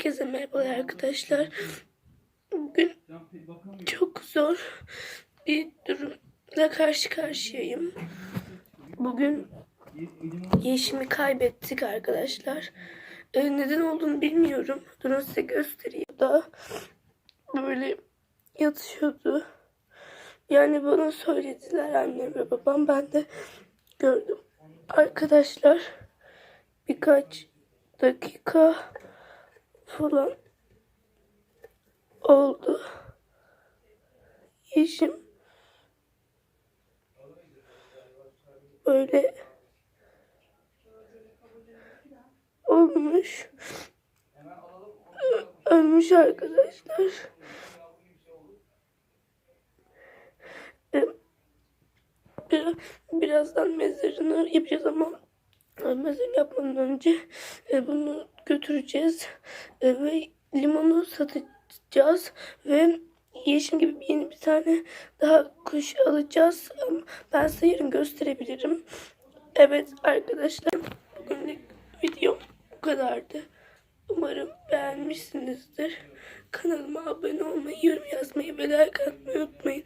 Herkese merhabalar arkadaşlar. Bugün çok zor bir durumla karşı karşıyayım. Bugün yeşimi kaybettik arkadaşlar. Ee, neden olduğunu bilmiyorum. Durun size göstereyim. Da böyle yatıyordu. Yani bana söylediler annem ve babam. Ben de gördüm. Arkadaşlar birkaç dakika falan oldu. Yeşim böyle olmuş. Ölmüş arkadaşlar. Bir- Birazdan mezarını yapacağız ama mezar yapmadan önce e, bunu götüreceğiz E, ve limonu satacağız ve yeşil gibi yeni bir tane daha kuş alacağız. Ben size yarın gösterebilirim. Evet arkadaşlar bugünlük videom bu kadardı. Umarım beğenmişsinizdir. Kanalıma abone olmayı, yorum yazmayı ve like atmayı unutmayın.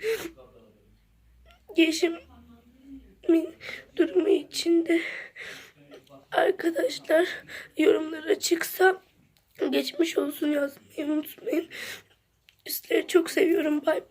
Yeşimin durumu içinde arkadaşlar yorumlara çıksa geçmiş olsun yazmayı unutmayın. Sizleri çok seviyorum. Bay bay.